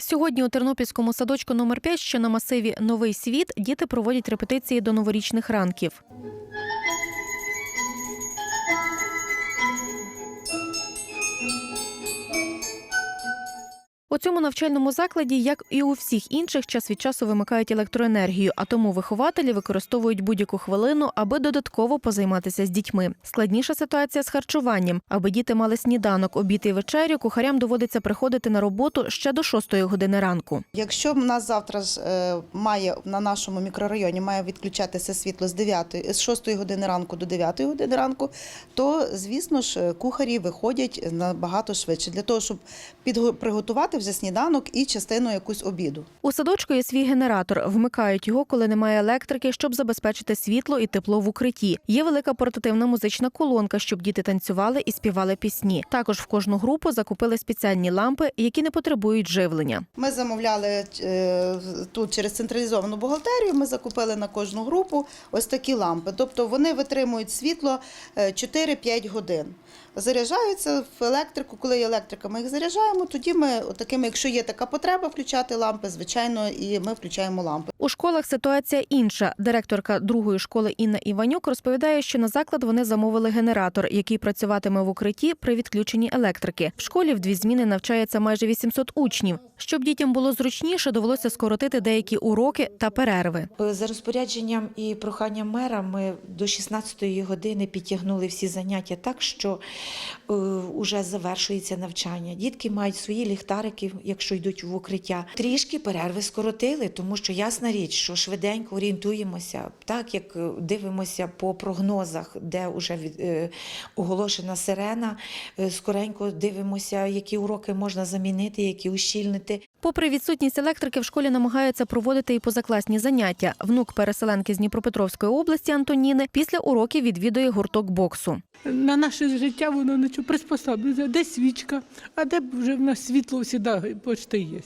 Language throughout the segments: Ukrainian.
Сьогодні у Тернопільському садочку номер 5, що на масиві Новий світ, діти проводять репетиції до новорічних ранків. Цьому навчальному закладі, як і у всіх інших, час від часу вимикають електроенергію, а тому вихователі використовують будь-яку хвилину, аби додатково позайматися з дітьми. Складніша ситуація з харчуванням. Аби діти мали сніданок, обід і вечерю, кухарям доводиться приходити на роботу ще до 6 години ранку. Якщо в нас завтра ж е, має на нашому мікрорайоні має відключатися світло з 9, з 6 години ранку до 9 години ранку, то звісно ж кухарі виходять набагато швидше для того, щоб приготувати вже сніданок і частину якусь обіду. У садочку є свій генератор. Вмикають його, коли немає електрики, щоб забезпечити світло і тепло в укритті. Є велика портативна музична колонка, щоб діти танцювали і співали пісні. Також в кожну групу закупили спеціальні лампи, які не потребують живлення. Ми замовляли е, тут через централізовану бухгалтерію. Ми закупили на кожну групу ось такі лампи. Тобто вони витримують світло е, 4-5 годин. Заряджаються в електрику. Коли є електрика, ми їх заряджаємо. Тоді ми такими, якщо є така потреба включати лампи, звичайно, і ми включаємо лампи. У школах ситуація інша. Директорка другої школи Інна Іванюк розповідає, що на заклад вони замовили генератор, який працюватиме в укритті при відключенні електрики. В школі в дві зміни навчається майже 800 учнів. Щоб дітям було зручніше, довелося скоротити деякі уроки та перерви. За розпорядженням і проханням мера ми до 16-ї години підтягнули всі заняття так, що е, вже завершується навчання. Дітки мають свої ліхтарики, якщо йдуть в укриття. Трішки перерви скоротили, тому що ясна річ, що швиденько орієнтуємося, так як е, дивимося по прогнозах, де вже е, оголошена сирена. е, скоренько дивимося, які уроки можна замінити, які ущільнити. Попри відсутність електрики, в школі намагаються проводити і позакласні заняття. Внук переселенки з Дніпропетровської області Антоніни після уроків відвідує гурток боксу. На наше життя воно що приспособлюється. Де свічка, а де вже в нас світло завжди почти є.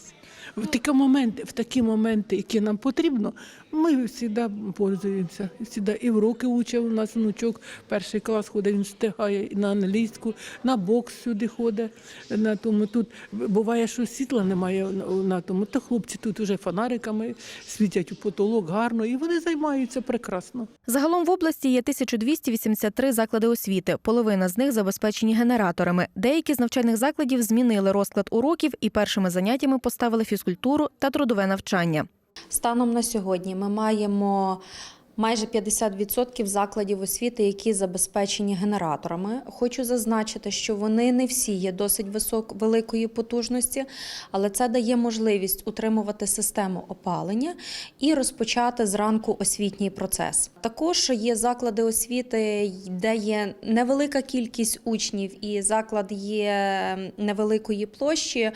В такі моменти, в такі моменти, які нам потрібно, ми завжди пользуємося. Завжди і уроки учив у нас внучок, перший клас ходить, він встигає на англійську, на бокс сюди ходить. На тому тут буває, що світла немає на- тому. То хлопці тут вже фонариками світять у потолок гарно, і вони займаються прекрасно. Загалом в області є 1283 заклади освіти. Половина з них забезпечені генераторами. Деякі з навчальних закладів змінили розклад уроків і першими заняттями поставили фізкультуру та трудове навчання. Станом на сьогодні ми маємо майже 50% закладів освіти, які забезпечені генераторами. Хочу зазначити, що вони не всі є досить висок, великої потужності, але це дає можливість утримувати систему опалення і розпочати зранку освітній процес. Також є заклади освіти, де є невелика кількість учнів, і заклад є невеликої площі.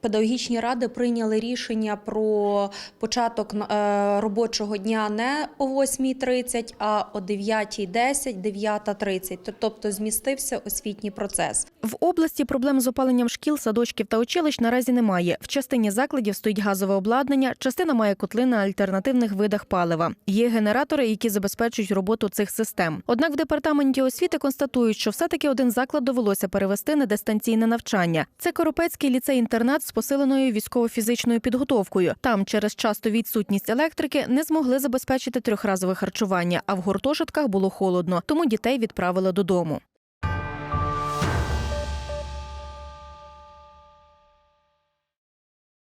Педагогічні ради прийняли рішення про початок е, робочого дня не о 8.30, а о 9.10, 9.30, тобто змістився освітній процес. В області проблем з опаленням шкіл, садочків та училищ наразі немає. В частині закладів стоїть газове обладнання, частина має котли на альтернативних видах палива. Є генератори, які забезпечують роботу цих систем. Однак в департаменті освіти констатують, що все-таки один заклад довелося перевести на дистанційне навчання. Це Коропецький ліцей-інтернат з посиленою військово-фізичною підготовкою. Там через часто відсутність електрики не змогли забезпечити трьохразове харчування, а в гуртожитках було холодно, тому дітей відправили додому.